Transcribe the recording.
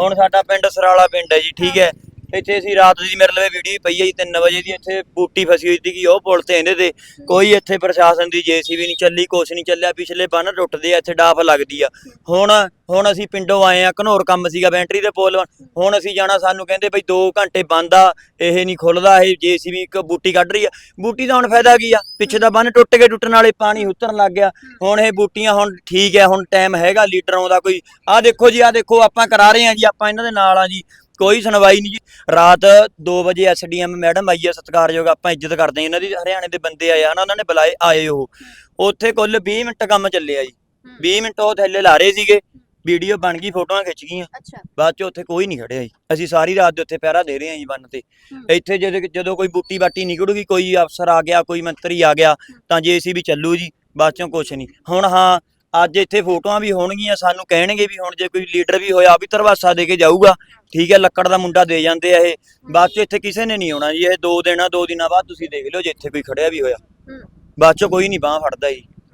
ਹੁਣ ਸਾਡਾ ਪਿੰਡ ਸਰਾਲਾ ਪਿੰਡ ਹੈ ਜੀ ਠੀਕ ਹੈ। ਇੱਥੇ ਅਸੀਂ ਰਾਤ ਦੀ ਮੇਰੇ ਲਵੇ ਵੀਡੀਓ ਪਈ ਹੈ ਜੀ 3 ਵਜੇ ਦੀ, ਇੱਥੇ ਬੂਟੀ ਫਸੀ ਹੋਈ ਸੀਗੀ, ਉਹ ਪੁਲ ਤੇ ਇਹਦੇ ਤੇ। ਕੋਈ ਇੱਥੇ ਪ੍ਰਸ਼ਾਸਨ ਦੀ ਜੇਸੀਬੀ ਨਹੀਂ ਚੱਲੀ, ਕੁਛ ਨਹੀਂ ਚੱਲਿਆ, ਪਿਛਲੇ ਬੰਨ ਟੁੱਟਦੇ ਆ, ਇੱਥੇ ਡਾਫ ਲੱਗਦੀ ਆ। ਹੁਣ ਹੁਣ ਅਸੀਂ ਪਿੰਡੋਂ ਆਏ ਆ, ਘਨੌਰ ਕੰਮ ਸੀਗਾ, ਬੈਂਟਰੀ ਦੇ ਪੁਲ ਹੁਣ ਅਸੀਂ ਜਾਣਾ, ਸਾਨੂੰ ਕਹਿੰਦੇ ਬਈ 2 ਘੰਟੇ ਬੰਦ ਆ, ਇਹ ਨਹੀਂ ਖੁੱਲਦਾ, ਇਹ ਜੇਸੀਬੀ ਇੱਕ ਬੂਟੀ ਕੱਢ ਰਹੀ ਆ। ਬੂਟੀ ਦਾ ਹੁਣ ਫਾਇਦਾ ਕੀ ਆ? ਪਿੱਛੇ ਦਾ ਬੰਨ ਟੁੱਟ ਕੇ ਟੁੱਟਣ ਵਾਲੇ ਪਾਣੀ ਉਤਰਨ ਲੱਗ ਗਿਆ। ਹੁਣ ਇਹ ਬੂਟੀਆਂ ਹੁਣ ਠੀਕ ਹੈ ਹੁਣ ਟਾਈਮ ਹੈਗਾ ਲੀਟਰ ਆਉਂਦਾ ਕੋਈ। ਆਹ ਦੇਖੋ ਜੀ, ਆਹ ਦੇਖੋ, ਆਪਾਂ ਕਰਾ ਰਹੇ ਆ ਜੀ, ਆਪਾਂ ਇਹਨਾਂ ਦੇ ਨਾਲ ਆ ਜੀ। ਕੋਈ ਸੁਣਵਾਈ ਨਹੀਂ ਜੀ। ਰਾਤ 2 ਵਜੇ ਐਸਡੀਐਮ ਮੈਡਮ ਆਈ ਹੈ ਸਤਿਕਾਰਯੋਗ ਆਪਾਂ ਇੱਜ਼ਤ ਕਰਦੇ ਹਾਂ। ਇਹਨਾਂ ਦੀ ਹਰਿਆਣੇ ਦੇ ਬੰਦੇ ਆਏ ਆ ਨਾ ਉਹਨਾਂ ਨੇ ਬੁਲਾਏ ਆਏ ਉਹ। ਉੱਥੇ ਕੁੱਲ 20 ਮਿੰਟ ਕੰਮ ਚੱਲਿਆ ਜੀ। 20 ਮਿੰਟ ਉਹ ਥੱਲੇ ਲਾ ਰਹੇ ਸੀਗੇ। ਵੀਡੀਓ ਬਣ ਗਈ ਫੋਟੋਆਂ ਖਿੱਚ ਗਈਆਂ। ਬਾਅਦ ਚ ਉੱਥੇ ਕੋਈ ਨਹੀਂ ਖੜਿਆ ਜੀ। ਅਸੀਂ ਸਾਰੀ ਰਾਤ ਦੇ ਉੱਥੇ ਪਹਿਰਾ ਦੇ ਰਹੇ ਹਾਂ ਜੀ ਬੰਨ ਤੇ। ਇੱਥੇ ਜਦੋਂ ਜਦੋਂ ਕੋਈ ਬੂਟੀ ਬਾਟੀ ਨਿਕਲੂਗੀ ਕੋਈ ਅਫਸਰ ਆ ਗਿਆ ਕੋਈ ਮੰਤਰੀ ਆ ਗਿਆ ਤਾਂ ਜੇਸੀਬੀ ਚੱਲੂ ਜੀ ਬਾਅਦ ਚੋਂ ਕੁਛ ਨਹੀਂ। ਹੁਣ ਹਾਂ ਅੱਜ ਇੱਥੇ ਫੋਟੋਆਂ ਵੀ ਹੋਣਗੀਆਂ ਸਾਨੂੰ ਕਹਿਣਗੇ ਵੀ ਹੁਣ ਜੇ ਕੋਈ ਲੀਡਰ ਵੀ ਹੋਇਆ ਵੀ ਧਰਵਾਸਾ ਦੇ ਕੇ ਜਾਊਗਾ। ਠੀਕ ਹੈ ਲੱਕੜ ਦਾ ਮੁੰਡਾ ਦੇ ਜਾਂਦੇ ਆ ਇਹ। ਬਾਅਦ ਚ ਇੱਥੇ ਕਿਸੇ ਨੇ ਨਹੀਂ ਆਉਣਾ ਜੀ ਇਹ ਦੋ ਦਿਨਾਂ ਦੋ ਦਿਨਾਂ ਬਾਅਦ ਤੁਸੀਂ ਦੇਖ ਲਿਓ ਜੇ ਇੱਥੇ ਕੋਈ ਖੜਿਆ ਵੀ ਹੋਇਆ। ਬਾਅਦ ਚ ਕੋਈ ਨਹੀਂ ਬਾਹ ਫੜਦਾ ਜੀ।